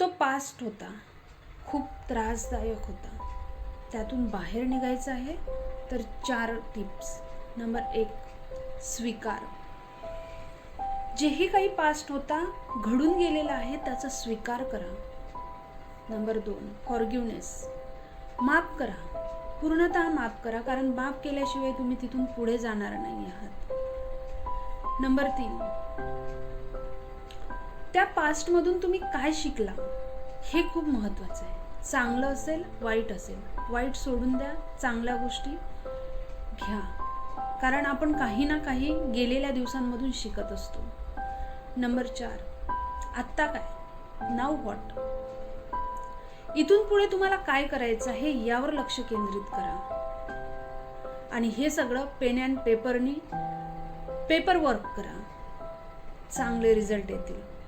तो पास्ट होता. खूप त्रासदायक होता. त्यातून बाहेर निघायचं आहे तर चार टिप्स नंबर एक स्वीकार. जेही काही पास्ट होता घडून गेलेला आहे त्याचा स्वीकार करा. नंबर दोन फॉरगिवनेस माफ करा. पूर्णतः माफ करा कारण माफ केल्याशिवाय तुम्ही तिथून पुढे जाणार नाही आहात. नंबर तीन त्या पास्टमधून तुम्ही काय शिकला? हे खूप महत्त्वाचं आहे. चांगलं असेल वाईट असेल. वाईट सोडून द्या चांगल्या गोष्टी घ्या. कारण आपण काही ना काही गेलेल्या दिवसांमधून शिकत असतो. नंबर चार. आत्ता काय? नाव वॉट इथून पुढे तुम्हाला काय करायचं आहे यावर लक्ष केंद्रित करा. आणि हे सगळं पेन अँड पेपरनी पेपर वर्क करा. चांगले रिझल्ट येतील.